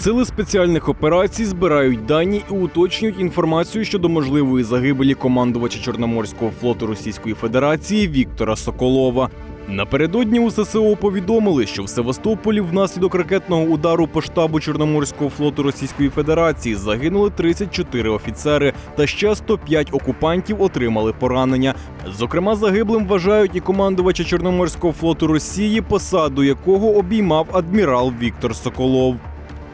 Сили спеціальних операцій збирають дані і уточнюють інформацію щодо можливої загибелі командувача Чорноморського флоту Російської Федерації Віктора Соколова. Напередодні у ССО повідомили, що в Севастополі внаслідок ракетного удару по штабу Чорноморського флоту Російської Федерації загинули 34 офіцери, та ще 105 окупантів отримали поранення. Зокрема, загиблим вважають і командувача Чорноморського флоту Росії, посаду якого обіймав адмірал Віктор Соколов.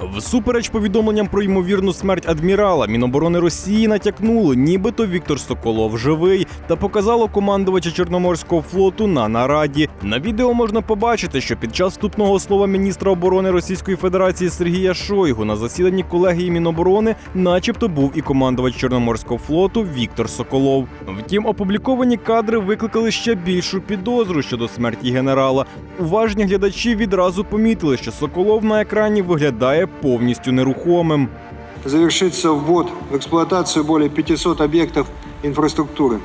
Всупереч повідомленням про ймовірну смерть адмірала, Міноборони Росії натякнуло, нібито Віктор Соколов живий, та показало командувача Чорноморського флоту на нараді. На відео можна побачити, що під час вступного слова міністра оборони Російської Федерації Сергія Шойгу на засіданні колегії Міноборони, начебто, був і командувач Чорноморського флоту Віктор Соколов. Втім, опубліковані кадри викликали ще більшу підозру щодо смерті генерала. Уважні глядачі відразу помітили, що Соколов на екрані виглядає повністю нерухомим. завершится ввод в эксплуатацию более 500 объектов инфраструктуры.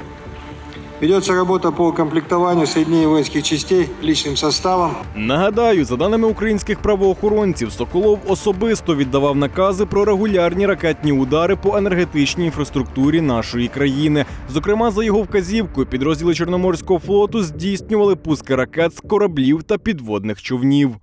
Ведется работа по комплектованию соединений воинских частей личным составом. Нагадаю, за даними українських правоохоронців, Соколов особисто віддавав накази про регулярні ракетні удари по енергетичній інфраструктурі нашої країни. Зокрема, за його вказівкою, підрозділи Чорноморського флоту здійснювали пуски ракет з кораблів та підводних човнів.